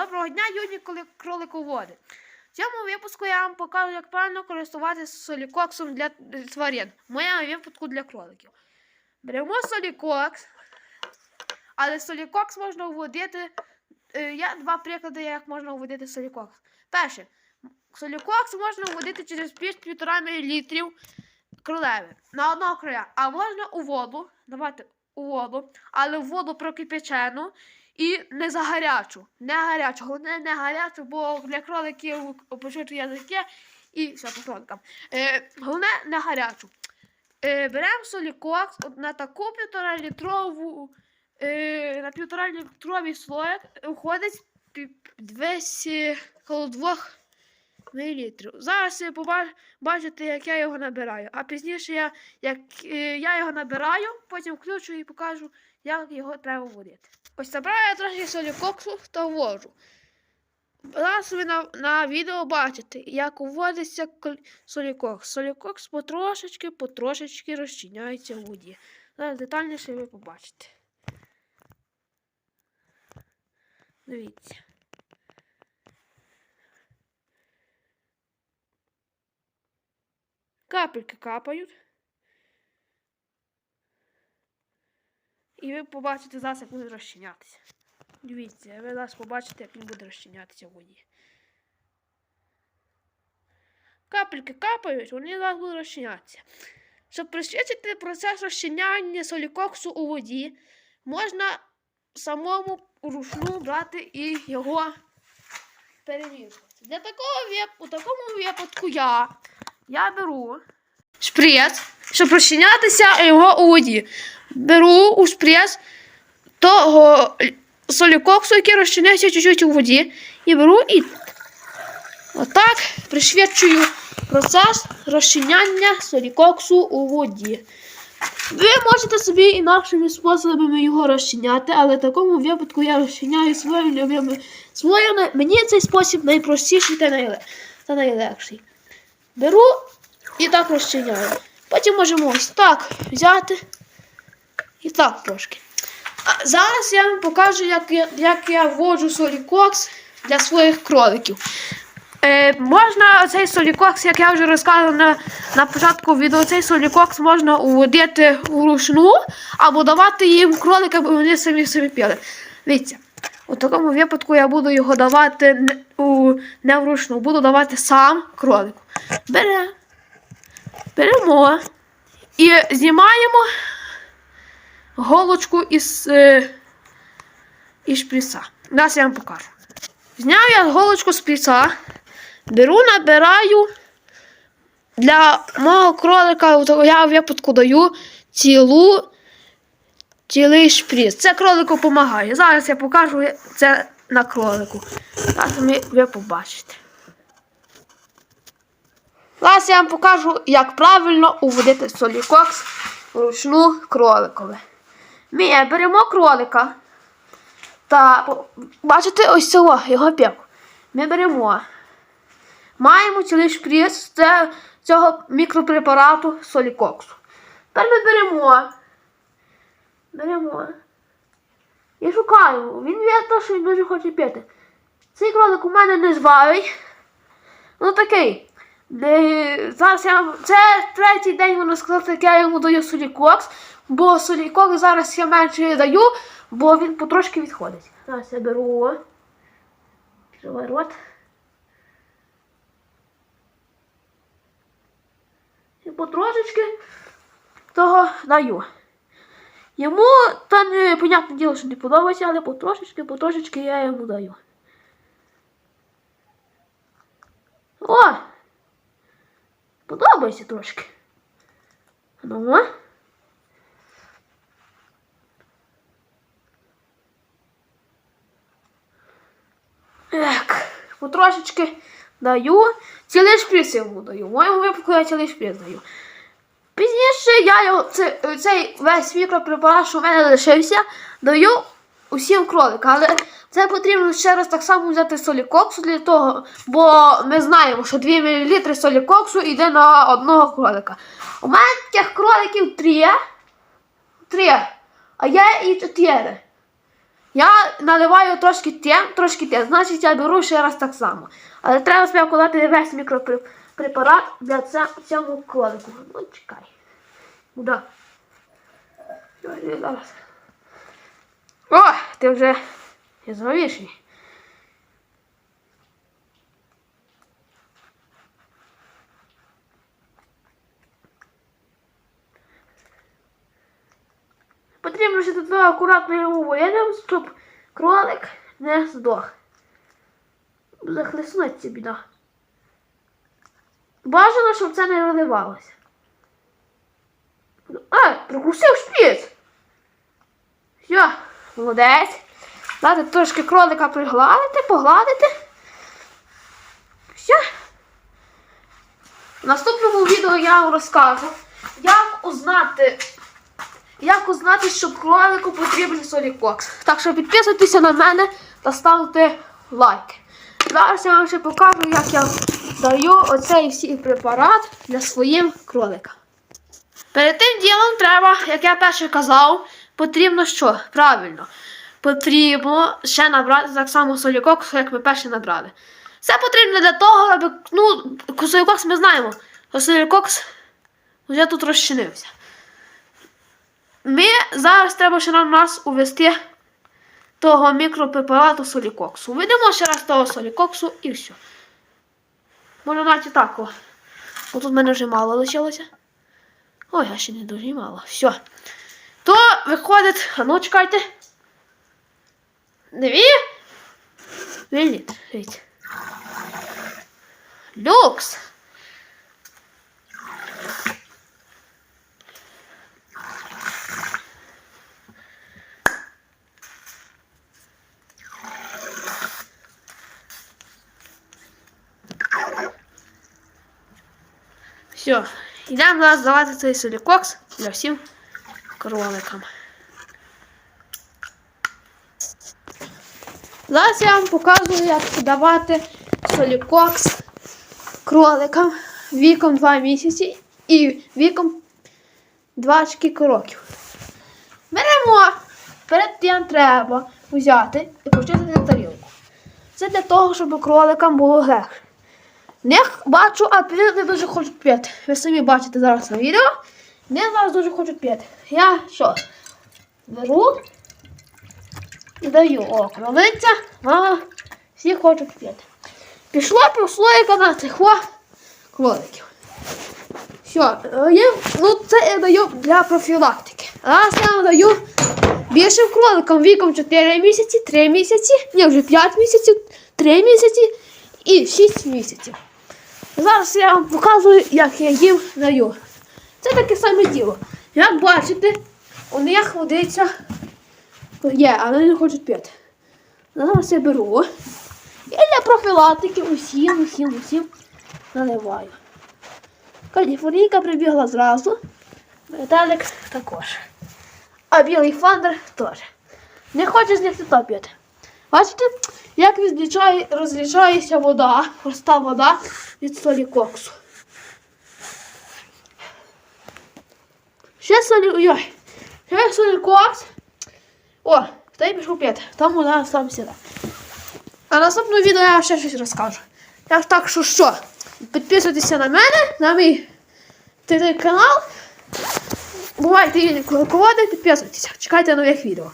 Доброго дня, юні кролиководи. В цьому випуску я вам покажу, як правильно користуватися солікоксом для е, тварин. В моєму випадку для кроликів. Беремо солікокс, але солікокс можна вводити. е, Є два приклади, як можна вводити солікокс. Перше, солікокс можна вводити через 1,5 мл кролеви на одного края. А можна у воду, давайте у воду, але в воду прокипячену і не за гарячу. Не гарячу. Головне не гарячу, бо для кроликів опечуть язики і все по кроликам. Е, головне не гарячу. Е, беремо солікокс на таку півтора літрову, е, на півтора літровий слоєк входить пі- 200 коло 2 мл. Зараз бачите, як я його набираю. А пізніше я, як, е, я його набираю, потім включу і покажу, як його треба вводити. Ось забрав я трохи солікоксу та ввожу. Зараз ви на, на відео бачите, як вводиться солікокс. Солікокс потрошечки, потрошечки розчиняється в воді. Зараз детальніше ви побачите. Дивіться. Капельки капають. І ви побачите зараз, як буде розчинятися. Дивіться, ви зараз побачите, як він буде розчинятися в воді. Капельки капають, вони зараз будуть розчинятися. Щоб пришвидшити процес розчиняння солікоксу у воді, можна самому вручну брати і його перемішувати. Для такого у такому випадку я, я беру шприц, щоб розчинятися його у воді. Беру у шприц того солікоксу, який розчиняється чуть-чуть у воді, і беру і отак пришвидшую процес розчиняння солікоксу у воді. Ви можете собі інакшими способами його розчиняти, але в такому випадку я розчиняю своїм любимим. Своїм, мені цей спосіб найпростіший та найлегший. Беру і так розчиняю. Потім можемо ось так взяти і так трошки. А зараз я вам покажу, як я, як я вводжу солікокс для своїх кроликів. Е, можна цей солікокс, як я вже розказував на, на початку відео, цей солікокс можна уводити вручну або давати їм кроликам, аби вони самі собі пили. Дивіться, у такому випадку я буду його давати у, не вручну, буду давати сам кролику. Бере, беремо і знімаємо голочку із, е, із шприца. Зараз я вам покажу. Зняв я голочку з шприца, беру, набираю для мого кролика, я випадку даю цілу цілий шприц. Це кролику допомагає. Зараз я покажу це на кролику. Зараз ви побачите. Зараз я вам покажу, як правильно уводити солікокс вручну кроликове. Ми беремо кролика. Та бачите ось цього його п'явку. Ми беремо. Маємо цілий шприц цього мікропрепарату солікоксу. Тепер ми беремо. Беремо. І шукаємо. Він видно, що він дуже хоче пити. Цей кролик у мене не зварий. Ну такий. Зараз я це третій день можна сказати, як я йому даю солікокс, бо солікокс зараз я менше даю, бо він потрошки відходить. Зараз я беру. Відкривай рот. І потрошечки того даю. Йому та не, понятне діло, що не подобається, але потрошечки, потрошечки я йому даю. О! Подобається трошки. Ну. Так, потрошечки даю. Цілий шприц йому даю. В моєму випадку я цілий шприц даю. Пізніше я його, цей весь мікропрепарат, що в мене лишився, даю усім кроликам. Але це потрібно ще раз так само взяти солікоксу для того, бо ми знаємо, що 2 мл солікоксу йде на одного кролика. У мене таких кроликів три. Три. А я і чотири. Я наливаю трошки тим, трошки тим, значить я беру ще раз так само. Але треба спочатку дати весь мікропрепарат для цьому кролику. Ну, чекай. Зараз. О, ти вже здоровіший. Потрібно ще тут акуратно його вирізати, щоб кролик не здох. Захлеснеться біда. Бажано, щоб це не виливалося. А, прокусив шпіц. Все, молодець. Дати трошки кролика пригладити, погладити. Все. В наступному відео я вам розкажу, як узнати, як узнати, що кролику потрібен солікокс. Так що підписуйтеся на мене та ставте лайки. Зараз я вам ще покажу, як я даю оцей всій препарат для своїм кроликам. Перед тим ділом треба, як я перше казав, потрібно що? Правильно. Потрібно ще набрати так само солікоксу, як ми перше набрали. Це потрібно для того, аби. Ну, солікокс ми знаємо, що солікокс вже тут розчинився. Ми зараз треба ще нам нас увести того мікропрепарату солікоксу. Введемо ще раз того солікоксу і все. Може навіть і так. О. Тут в мене вже мало лишилося. Ой, а ще не дуже мало. Все. То виходить, а ну чекайте. Дві. Виліт. Дивіться. Люкс. Все. Йдемо зараз давати цей солікокс для всім кроликам. Зараз я вам показую, як давати солікокс кроликам віком 2 місяці і віком 2 років. Беремо, перед тим треба взяти і почистити тарілку. Це для того, щоб кроликам було легше. них бачу, а не дуже хочуть п'яти. Ви самі бачите зараз на відео. Не зараз дуже хочуть п'яти. Я що? Беру даю. О, кролиця, мама, всі хочуть п'яти. Пішло, пішло і на цих кроликів. Все, я, ну це я даю для профілактики. Зараз я даю більшим кроликам віком 4 місяці, 3 місяці, ні, вже 5 місяців, 3 місяці і 6 місяців. Зараз я вам показую, як я їм даю. Це таке саме діло. Як бачите, у них водиця є, але не хочуть пити. Зараз я беру. І для профілактики усім, усім, усім наливаю. Каліфорнійка прибігла зразу. Металик також. А білий фандер теж. Не хоче з них то п'яти. Бачите, як відлічає, розлічається вода, проста вода від солі коксу. Ще солі. Ой, ще солі кокс. О, той пішов п'ять. Там вода сам сіда. А наступному відео я ще щось розкажу. Так, так що що? Підписуйтеся на мене, на мій телеканал. канал. Бувайте колокоди, підписуйтеся. Чекайте нових відео.